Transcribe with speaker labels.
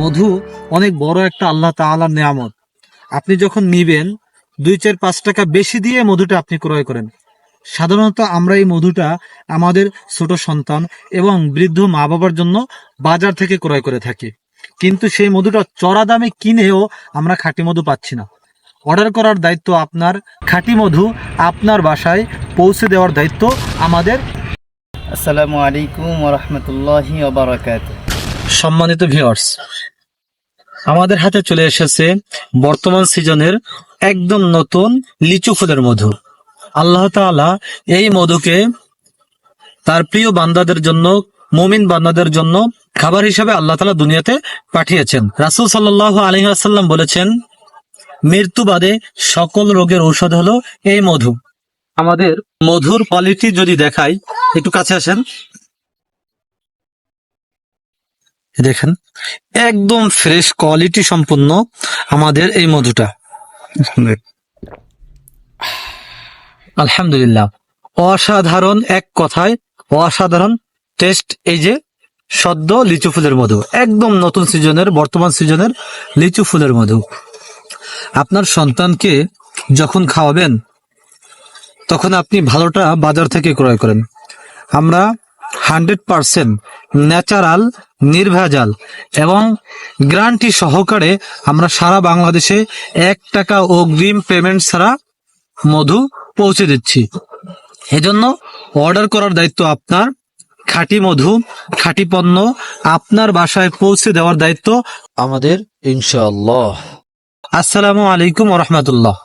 Speaker 1: মধু অনেক বড় একটা আল্লাহ তাআলার নিয়ামত। আপনি যখন নিবেন, দুই চার পাঁচ টাকা বেশি দিয়ে মধুটা আপনি ক্রয় করেন। সাধারণত আমরা এই মধুটা আমাদের ছোট সন্তান এবং বৃদ্ধ মা বাবার জন্য বাজার থেকে ক্রয় করে থাকি। কিন্তু সেই মধুটা চড়া দামে কিনেও আমরা খাঁটি মধু পাচ্ছি না। অর্ডার করার দায়িত্ব আপনার। খাঁটি মধু আপনার বাসায় পৌঁছে দেওয়ার দায়িত্ব আমাদের।
Speaker 2: আসসালামু আলাইকুম ওরহমতুল্লাহি ওবরাকাত
Speaker 1: সম্মানিত ভিউয়ার্স আমাদের হাতে চলে এসেছে বর্তমান সিজনের একদম নতুন লিচু ফুলের মধু। আল্লাহ তাআলা এই মধুকে তার প্রিয় বান্দাদের জন্য, মুমিন বান্দাদের জন্য খাবার হিসেবে আল্লাহ তাআলা দুনিয়াতে পাঠিয়েছেন। রাসূল সাল্লাল্লাহু আলাইহি আসাল্লাম বলেছেন, মৃত্যু বাদে সকল রোগের ঔষধ হলো এই মধু। আমাদের মধুর কোয়ালিটি যদি দেখাই, একটু কাছে আসেন। দেখেন, একদম ফ্রেশ কোয়ালিটি সম্পূর্ণ আমাদের এই মধুটা। আলহামদুলিল্লাহ। অসাধারণ এক কথায়, অসাধারণ টেস্ট এই যে সদ্য লিচু ফুলের মধু। একদম নতুন সিজনের, বর্তমান সিজনের লিচু ফুলের মধু। আপনার সন্তানকে যখন খাওয়াবেন, তখন আপনি ভালোটা বাজার থেকে ক্রয় করেন। আমরা হান্ড্রেড পার্সেন্ট ন্যাচারাল, নির্ভেজাল এবং গ্রান্টি সহকারে আমরা সারা বাংলাদেশে এক টাকা অগ্রিম পেমেন্ট ছাড়া মধু পৌঁছে দিচ্ছি। এজন্য অর্ডার করার দায়িত্ব আপনার। খাঁটি মধু, খাঁটি পণ্য আপনার বাসায় পৌঁছে দেওয়ার দায়িত্ব আমাদের,
Speaker 2: ইনশাআল্লাহ।
Speaker 1: আসসালামু আলাইকুম রহমতুল্লাহ।